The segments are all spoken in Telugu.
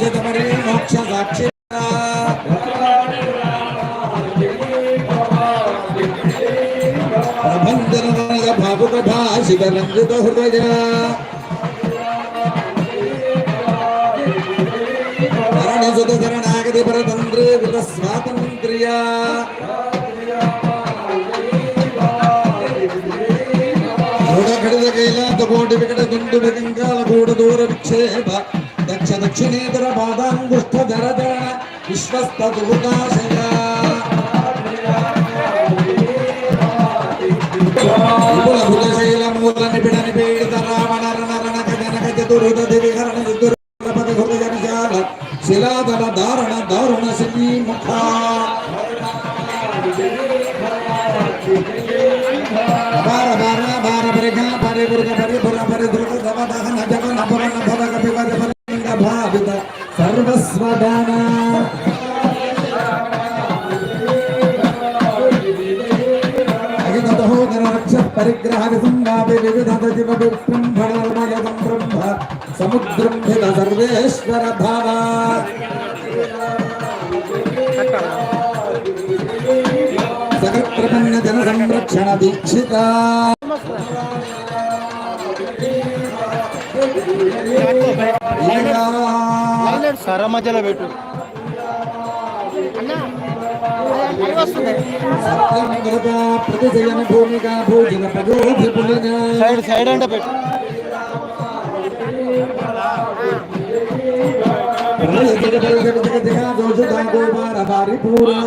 చేత మరి మోక్ష సాక్షి. ప్రభంజన బాబు శివరంజిత హృదయ. శరణాగతి పరతంత్రే కృత స్వాతంత్ర్య. దృఢ కైలాత కోటి వికట దుండు వికంకాల కూడ దూర విక్షేప. దక్ష దక్షిణేతర పాదాంగుష్ఠ ధర జగత్ప్రపన్న జన సంరక్షణ దీక్షిత సర మధ్యలో పెట్టు ప్రతిశయన భూమిక భోజన ప్రజోధి సైడ్ సైడ్ అంటే పెట్టు జగ జగ జగ జగ ద్రుత ద్రుత గతి బారి పూరా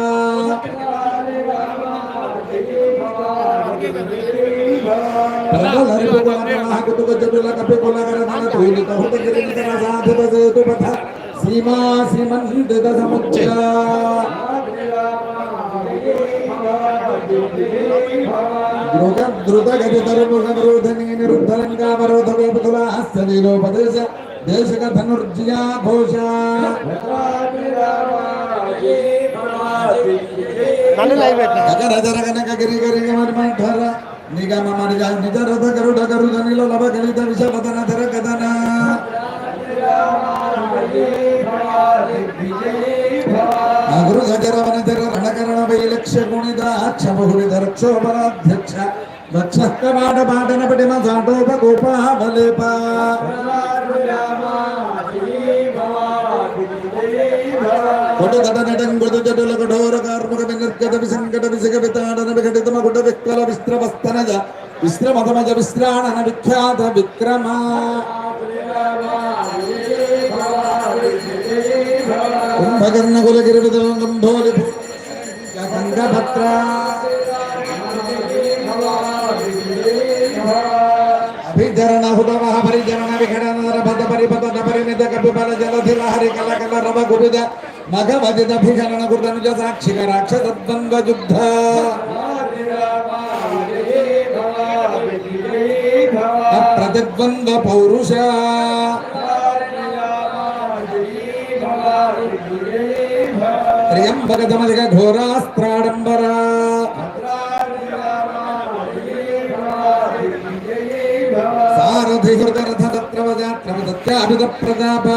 నిరుద్ధలంగావరోధ వేపుతుల హస్త నీలోపదేశ దేశక ధనుర్జయా ఘోష. నన్ను లైవ్ పెట్టిన? నిగమ మరిజ నిజ రథ గరుడ గరుడ నిల లభ గలిత విషపదన ధర గదన అగురు గజరవన ధర రణకరణ వైలక్ష అక్ష బహువిధ రక్షోపరాధ్యక్ష రక్ష పాటన పటిమ కొడు గడ నటం గుడు జడుల కఠోర కార్ముక వినిర్గత విసంకట విసిగ వితాడన విఘటితమ గుడ విక్రల విశ్రవస్తనజ విశ్రమతమజ విశ్రాణన విఖ్యాత విక్రమ కుంభకర్ణ కులగిరి కుల గంభోలి గంగభద్ర అభిచరణ హుదవ పరిచరణ విఘటన రభద పరిపద పరిమిత కపిబల జలధిల హరి కల కల రవ గుబిద మగ వదిద భీషణ సాక్షిక రాక్షస యుద్ధ. ప్రతిద్వంద్వ పౌరుష. త్రియంబక దమదిగ ఘోరాస్త్రాడంబర. సారథి తత్రవ జాత్రవ తత్రవజాత్రవదత్యాభిద ప్రతాప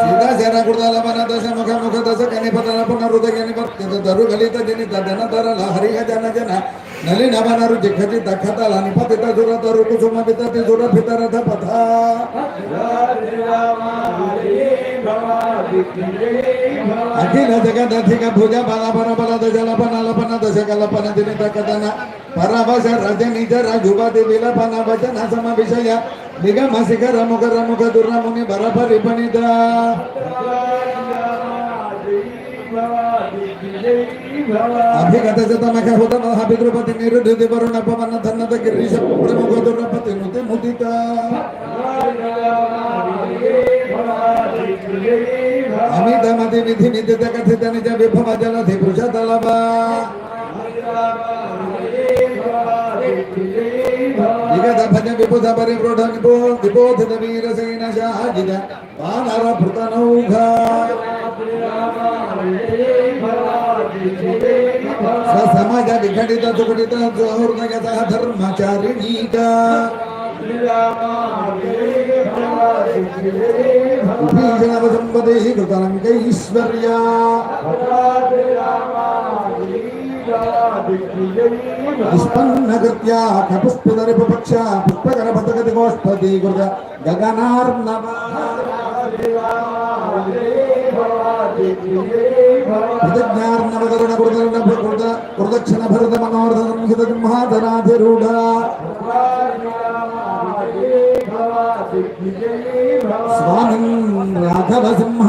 సీతా శర కృతాల మన దశ ముఖ ముఖ దశ కనిపతన పునరుద నివర్తిత దరు గలిత జనిత ధన ధర లహరిహ జన జన నలిన వనరు జిఖజి దఖతల నిపతిత దుర దరు కుసుమ వితతి దుర పితరథ పథ అఖిల జగదధిక భుజ బల బల బల జలపన లపన దశ కలపన దినిత కథన పరవశ రజని జర జువతి విలపన వచన సమ విషయ నిగమ శిఖర ముఖ రముఖ దుర్రముని బర పరిపణిత అభిగత శతమఖ హుత పితృపతి నిరుద్ధి వరుణ పవన ధన్నత గిరీశ ప్రముఖ దుర్రపతి నుతి ముదిత అమిత మతి విధి నిధిత కథిత నిజ విభవ జలధి వృష తలవా విగత వానర భృతనౌఘ సమాజ విఘటిత దుఘటిత సౌహృదయత ధర్మచారిణీక విభీషణవసంపదే కృతలంకైశ్వర్యా నిష్పన్నకృత్యా కపుష్పితరిపక్ష పుష్పకరపతగతి గోష్పదీకృత గగనార్ణవ ప్రతిజ్ఞార్ణవకరణ కృత కృత కృతక్షణ భరత మనోరథ సంహిత సింహాధనాధిరూఢ స్వామి రాఘవ సింహ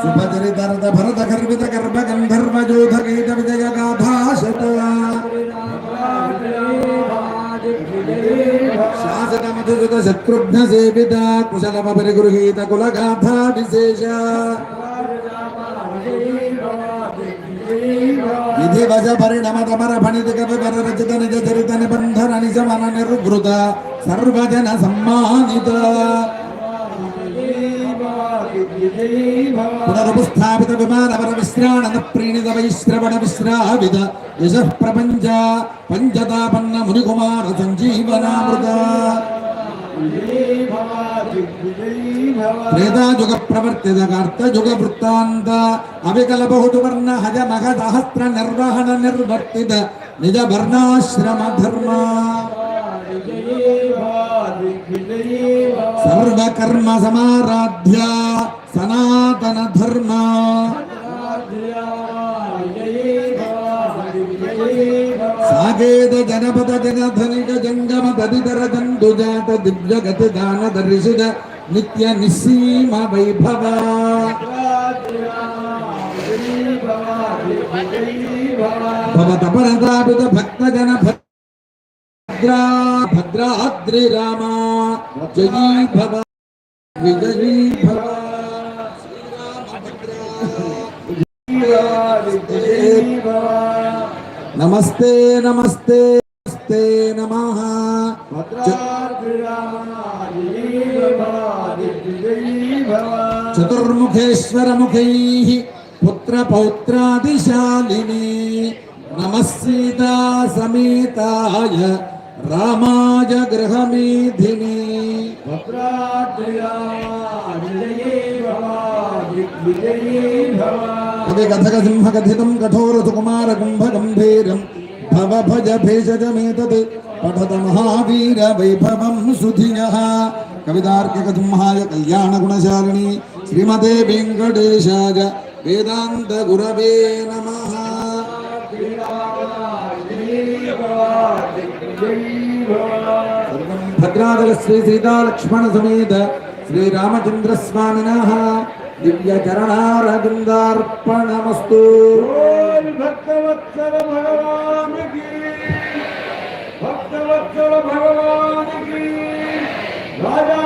सुभद्रि दर्द भरत गर्भित गर्भ गंधर्व जोध गीत विजय गाभाषत शासन मधुसुत शत्रुघ्न सेवित परिगृहीत कुल गाथा विशेष विधि भज परिणम तमर फणित कवि रचित निज चरित निबंधन निज मन निर्वृत सर्वजन सम्मानित। పునరుపస్థాపిత విమానవర విశ్రాణన ప్రీణిత వైశ్రవణ విశ్రావిత యశ ప్రపంచ పంచతాపన్న మునికుమార సంజీవనామృత త్రేతాయుగ ప్రవర్తిత కార్తయుగ వృత్తాంత అవికల బహుటువర్ణ హజ మగ సహస్ర నిర్వహణ నిర్వర్తిత నిజ వర్ణాశ్రమ ధర్మ సర్వకర్మ సమారాధ్య సనాతన ధర్మ సాగేద జనపద జనధనిక జంగమ తదితర జంతుజాత దివ్యగతి దాన దర్శిద నిత్య నిస్సీమ వైభవ భవత పరతాపిత భక్త భద్రా భద్రాద్రి రామ జయీ భవ విజయీ భవ. నమస్తే నమస్తే నమస్తే నమ. చతుర్ముఖేశ్వర ముఖై పుత్ర పౌత్రాదిశాలిని నమ సీతా సమేతాయ రామాయ గృహమేధిని కవి కథక సింహ కథితం కఠోర సుకుమార కుంభ గంభీరం భవ భజ భేషజమేతత్ పఠత మహావీర వైభవం సుధియ కవితార్కిక సింహాయ కళ్యాణ గుణశాలిని శ్రీమతే వెంకటేశాయ వేదాంత గురవే నమ. భద్రాదల శ్రీ సీతాలక్ష్మణ సమేత శ్రీరామచంద్ర స్వామిన దివ్య చరణారవిందార్పణమస్తు. భక్తవత్సల భగవాన్ భక్తవత్సల భగవాన్ రాజా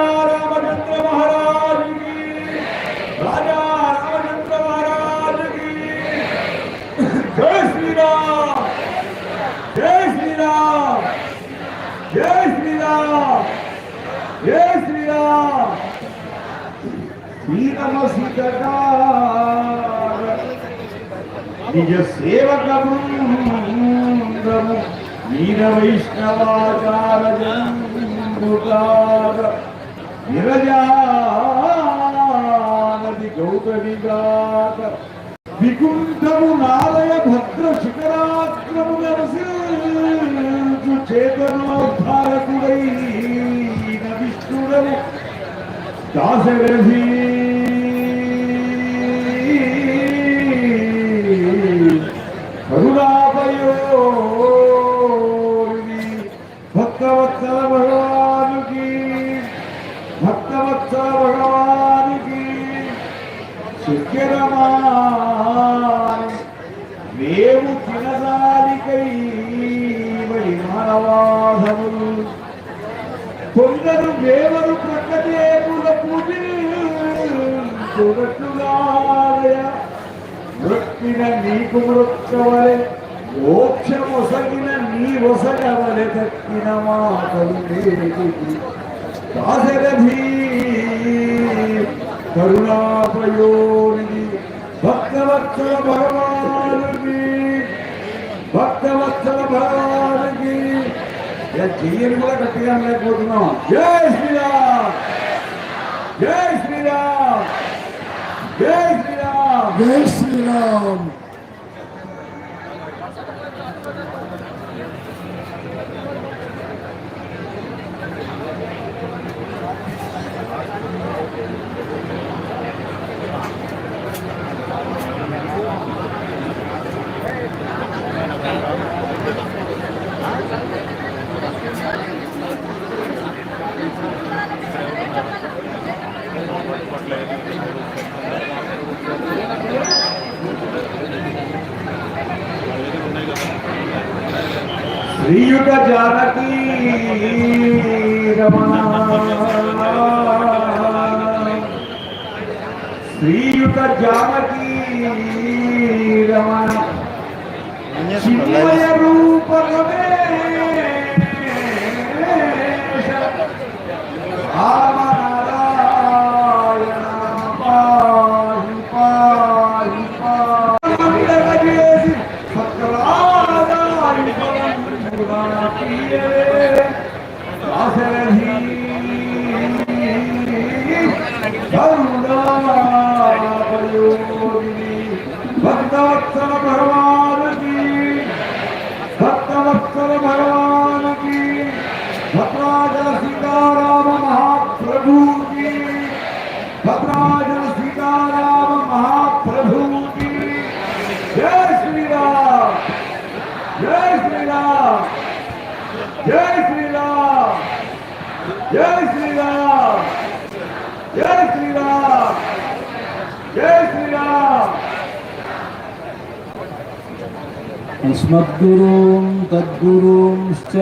జై శ్రీరామ్! జై శ్రీరామ్! శ్రీరమ సీతకార! నిజ సేవక బృందము వీర వైష్ణవాచార జంబుకార విరజానది గౌతమిగాక వికుంఠము నాలయ భద్ర శిఖరాక్రము నరసింహ చేతనోద్ధారకుడై విష్ణుడము దాశరథి కరుణాపయోగి భక్తవత్సల భగవానుకి భక్తవత్సల భగవానుకి శక్యరమాని మేము తినదానికై మరి మానవాధములు కొందరు దేవరు ప్రక్కదేవుల పూజించున్నట్లుగాయ మృక్కిన నీకు మృక్కవలే మోక్షమొసగిన నీ ఒసగవలె తక్కిన మాటలు నేటికి. దాశరథీ కరుణాపయోనిధి భక్తవత్సల భగవాను భక్తవత్సల ఇలా చెయ్యని కూడా గట్టిగా లేకపోతున్నాం జై శ్రీరామ్! జై శ్రీరామ్! జై శ్రీరామ్! జై శ్రీరామ్! శ్రీయుత జానకీ శ్రీయుత జానకీ రమణ. రూపమే రామనారాయణ పాహి పాహి పాహి సకలాదారి భక్తవత్సల భగవానికి భక్తవత్సల భగవానికి భద్రాజల సీతారామ మహాప్రభుకి భద్రాజల సీతారామ మహాప్రభుకి జై శ్రీరామ్ జై శ్రీరామ్ జై శ్రీరామ్ జై శ్రీరామ్ జై శ్రీరామ్ జై శ్రీరామ్ अस्मद्गुरूं तद्गुरूंश्च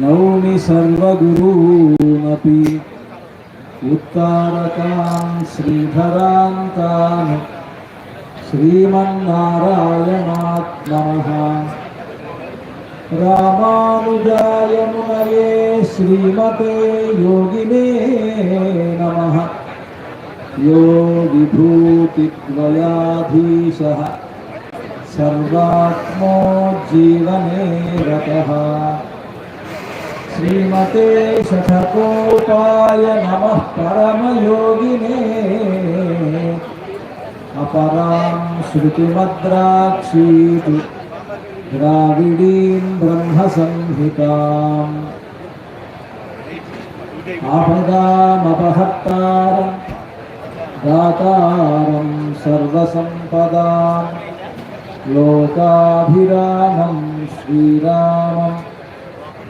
नौमि सर्वगुरूनपि उत्तारकान् श्रीधरान् तान् श्रीमन्नारायणात्मनः रामानुजाय मुनये श्रीमते योगिने नमः योगिभूतिद्वयाधीशः सर्वात्मो जीवने रतः श्रीमते शठकोपाय नमः परमयोगिने अपरां श्रुतिमद्राक्षीति द्राविडीं ब्रह्मसंहिताम् आपदामपहर्तारं दातारं सर्वसम्पदाम् లోకాభిరామం శ్రీరామం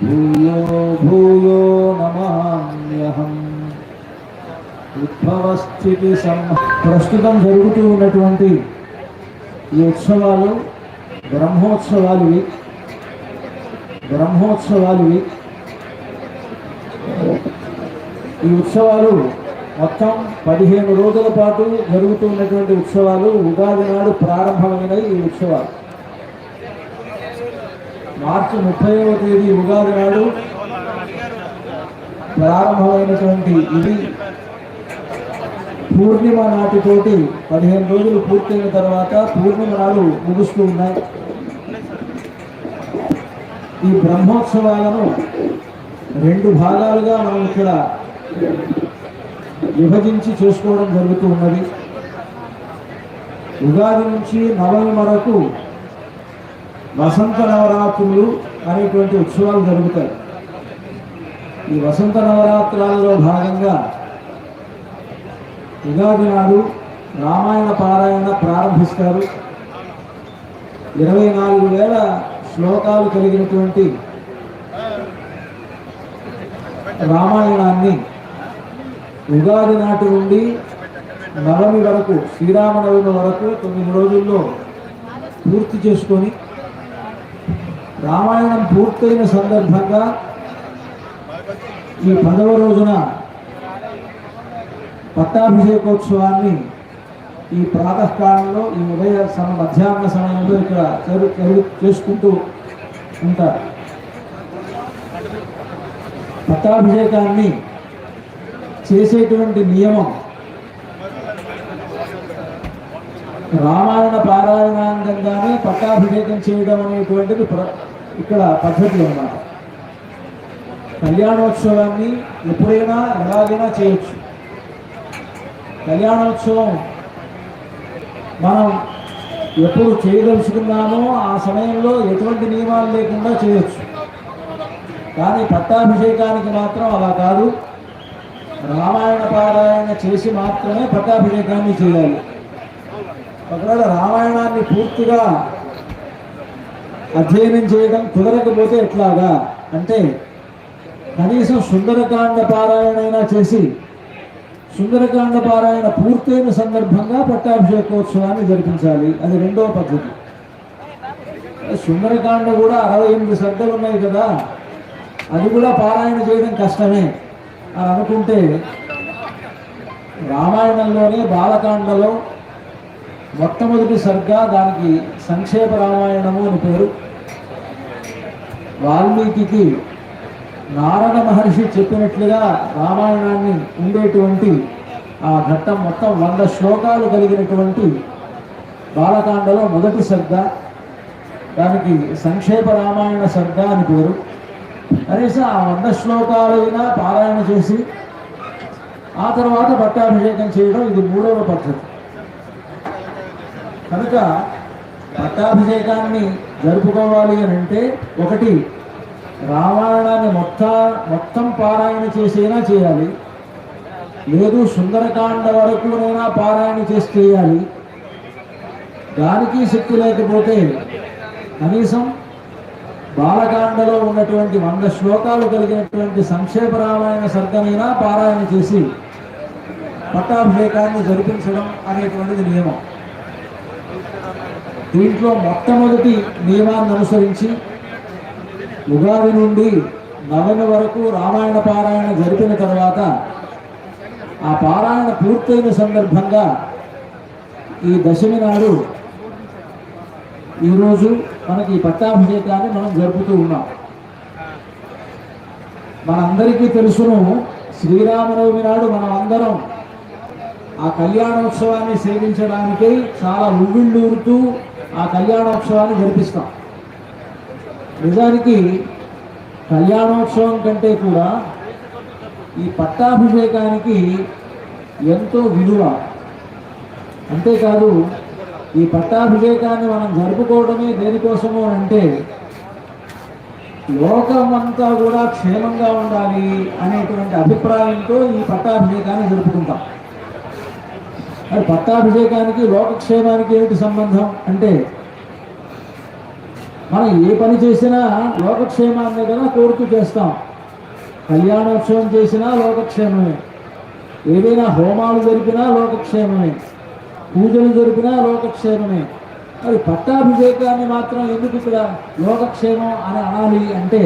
భూయో భూయో నమాన్యహం ఉద్భవస్థితి సంహ ప్రస్తుతం జరుగుతూ ఉన్నటువంటి ఈ ఉత్సవాలు బ్రహ్మోత్సవాలువి. బ్రహ్మోత్సవాలువి. ఈ ఉత్సవాలు మొత్తం పదిహేను రోజుల పాటు జరుగుతున్నటువంటి ఉత్సవాలు ఉగాది నాడు ప్రారంభమైన ఈ ఉత్సవాలు. మార్చి ముప్పైవ తేదీ ఉగాది నాడు ప్రారంభమైనటువంటి ఇది. పూర్ణిమ నాటితోటి పదిహేను రోజులు పూర్తయిన తర్వాత పూర్ణిమ నాడు ముగుస్తూ ఉన్నాయి. ఈ బ్రహ్మోత్సవాలను రెండు భాగాలుగా మనం ఇక్కడ విభజించి చేసుకోవడం జరుగుతూ ఉన్నది. ఉగాది నుంచి నవమి వరకు వసంత నవరాత్రులు అనేటువంటి ఉత్సవాలు జరుగుతాయి. ఈ వసంత నవరాత్రాలలో భాగంగా ఉగాది నాడు రామాయణ పారాయణ ప్రారంభిస్తారు. ఇరవై నాలుగు వేల శ్లోకాలు కలిగినటువంటి రామాయణాన్ని ఉగాది నాటి నుండి నవమి వరకు శ్రీరామనవమి వరకు తొమ్మిది రోజుల్లో పూర్తి చేసుకొని రామాయణం పూర్తయిన సందర్భంగా ఈ పదవ రోజున పట్టాభిషేకోత్సవాన్ని ఈ ప్రాతకాలంలో ఈ ఉదయ సమ మధ్యాహ్న సమయంలో ఇక్కడ జరు చేసుకుంటూ ఉంటారు. పట్టాభిషేకాన్ని చేసేటువంటి నియమం. రామాయణ పారాయణాంగంగానే పట్టాభిషేకం చేయడం అనేటువంటిది ప్ర- ఇక్కడ పద్ధతి అన్నమాట. కళ్యాణోత్సవాన్ని ఎప్పుడైనా ఎలాగైనా చేయొచ్చు. కళ్యాణోత్సవం మనం ఎప్పుడు చేయదలుచుకున్నామో ఆ సమయంలో ఎటువంటి నియమాలు లేకుండా చేయొచ్చు. కానీ పట్టాభిషేకానికి మాత్రం అలా కాదు. రామాయణ పారాయణ చేసి మాత్రమే పట్టాభిషేకాన్ని చేయాలి. ఒకవేళ రామాయణాన్ని పూర్తిగా అధ్యయనం చేయడం కుదరకపోతే ఎట్లాగా? అంటే కనీసం సుందరకాండ పారాయణైనా చేసి సుందరకాండ పారాయణ పూర్తయిన సందర్భంగా పట్టాభిషేకోత్సవాన్ని జరిపించాలి. అది రెండవ పద్ధతి. సుందరకాండ కూడా అరవై ఎనిమిది శ్రద్ధలు ఉన్నాయి కదా. అది కూడా పారాయణ చేయడం కష్టమే. అని అనుకుంటే రామాయణంలోనే బాలకాండలో మొట్టమొదటి సరిగ్గా దానికి సంక్షేప రామాయణము అని పేరు. వాల్మీకి నారద మహర్షి చెప్పినట్లుగా రామాయణాన్ని ఉండేటువంటి ఆ ఘట్టం మొత్తం వంద శ్లోకాలు కలిగినటువంటి బాలకాండలో మొదటి సర్గ దానికి సంక్షేప రామాయణ సర్గ అని పేరు. కనీసం ఆ వంద శ్లోకాలైనా పారాయణ చేసి ఆ తర్వాత పట్టాభిషేకం చేయడం ఇది మూడవ పద్ధతి. కనుక పట్టాభిషేకాన్ని జరుపుకోవాలి అని అంటే ఒకటి రామాయణాన్ని మొత్తం మొత్తం పారాయణ చేసైనా చేయాలి. లేదు సుందరకాండ వరకునైనా పారాయణ చేసి చేయాలి. దానికి శక్తి లేకపోతే కనీసం బాలకాండలో ఉన్నటువంటి వంద శ్లోకాలు కలిగినటువంటి సంక్షేప రామాయణ సర్గనైనా పారాయణ చేసి పట్టాభిషేకాన్ని జరిపించడం అనేటువంటిది నియమం. దీంట్లో మొట్టమొదటి నియమాన్ని అనుసరించి ఉగాది నుండి నవమి వరకు రామాయణ పారాయణ జరిపిన తర్వాత ఆ పారాయణ పూర్తయిన సందర్భంగా ఈ దశమి నాడు ఈరోజు మనకి ఈ పట్టాభిషేకాన్ని మనం జరుపుతూ ఉన్నాం. మనందరికీ తెలుసును శ్రీరామనవమి నాడు మనం అందరం ఆ కళ్యాణోత్సవాన్ని సేవించడానికి చాలా ఉవ్విళ్ళూరుతూ ఆ కళ్యాణోత్సవాన్ని జరిపిస్తాం. నిజానికి కళ్యాణోత్సవం కంటే కూడా ఈ పట్టాభిషేకానికి ఎంతో విలువ. అంతేకాదు ఈ పట్టాభిషేకాన్ని మనం జరుపుకోవడమే దేనికోసము అంటే లోకమంతా కూడా క్షేమంగా ఉండాలి అనేటువంటి అభిప్రాయంతో ఈ పట్టాభిషేకాన్ని జరుపుకుంటాం. మరి పట్టాభిషేకానికి లోకక్షేమానికి ఏమిటి సంబంధం అంటే మనం ఏ పని చేసినా లోకక్షేమాన్ని కదా కోరుతూ చేస్తాం. కళ్యాణోత్సవం చేసినా లోకక్షేమమే. ఏదైనా హోమాలు జరిపినా లోకక్షేమమే. పూజలు జరిపినా లోకక్షేమమే. మరి పట్టాభిషేకాన్ని మాత్రం ఎందుకు ఇక్కడ లోకక్షేమం అని అనాలి అంటే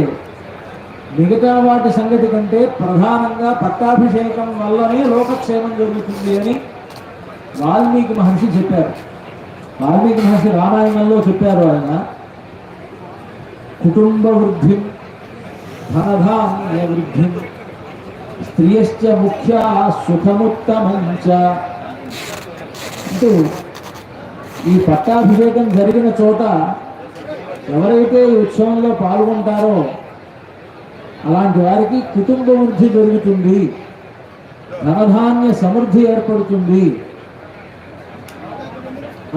మిగతా వాటి సంగతి కంటే ప్రధానంగా పట్టాభిషేకం వల్లనే లోకక్షేమం జరుగుతుంది అని వాల్మీకి మహర్షి చెప్పారు. వాల్మీకి మహర్షి రామాయణంలో చెప్పారు ఆయన. కుటుంబ వృద్ధి ధనధాన్య వృద్ధి స్త్రీయశ్చ ముఖ్య సుఖముత్తమంచ అంటూ ఈ పట్టాభిషేకం జరిగిన చోట ఎవరైతే ఈ ఉత్సవంలో పాల్గొంటారో అలాంటి వారికి కుటుంబ వృద్ధి జరుగుతుంది. ధనధాన్య సమృద్ధి ఏర్పడుతుంది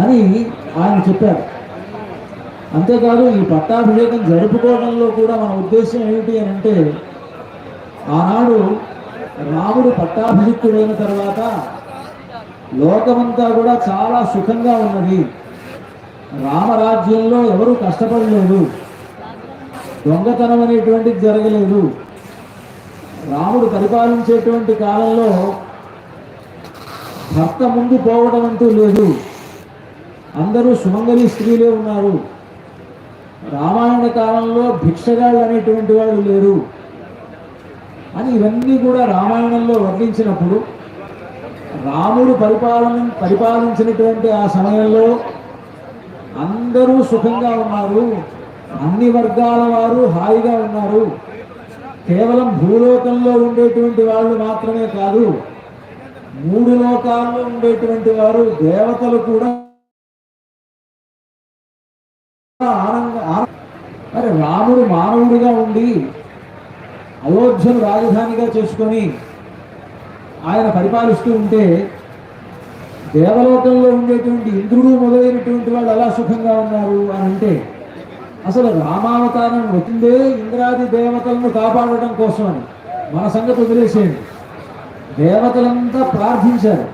అని ఆయన చెప్పారు. అంతేకాదు ఈ పట్టాభిషేకం జరుపుకోవడంలో కూడా మన ఉద్దేశం ఏమిటి అని అంటే ఆనాడు రాముడు పట్టాభిషిక్తుడైన తర్వాత లోకమంతా కూడా చాలా సుఖంగా ఉన్నది. రామరాజ్యంలో ఎవరు కష్టపడలేదు. దొంగతనం అనేటువంటిది జరగలేదు. రాముడు పరిపాలించేటువంటి కాలంలో భర్త ముందు పోవడం అంటూ లేదు. అందరూ సుమంగలి స్త్రీలే ఉన్నారు. రామాయణ కాలంలో భిక్షగాళ్ళు అనేటువంటి వాళ్ళు లేరు. అని ఇవన్నీ కూడా రామాయణంలో వర్ణించినప్పుడు రాముడు పరిపాలన పరిపాలించినటువంటి ఆ సమయంలో అందరూ సుఖంగా ఉన్నారు. అన్ని వర్గాల వారు హాయిగా ఉన్నారు. కేవలం భూలోకంలో ఉండేటువంటి వాళ్ళు మాత్రమే కాదు మూడు లోకాల్లో ఉండేటువంటి వారు దేవతలు కూడా మరి రాముడు మానవుడిగా ఉండి అయోధ్యను రాజధానిగా చేసుకొని ఆయన పరిపాలిస్తూ ఉంటే దేవలోకంలో ఉండేటువంటి ఇంద్రుడు మొదలైనటువంటి వాళ్ళు అలా సుఖంగా ఉన్నారు అని అంటే అసలు రామావతారం వచ్చిందే ఇంద్రాది దేవతలను కాపాడటం కోసం అని మన సంగతి వదిలేసేయండి. దేవతలంతా ప్రార్థించారు.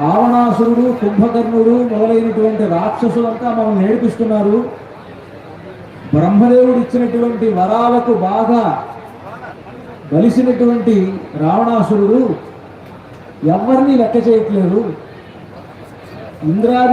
రావణాసురుడు కుంభకర్ణుడు మొదలైనటువంటి రాక్షసులంతా మనం నేర్పిస్తున్నారు బ్రహ్మదేవుడు ఇచ్చినటువంటి వరాలకు బాగా కలిసినటువంటి రావణాసురుడు ఎవరిని లెక్క చేయట్లేదు. ఇంద్రాది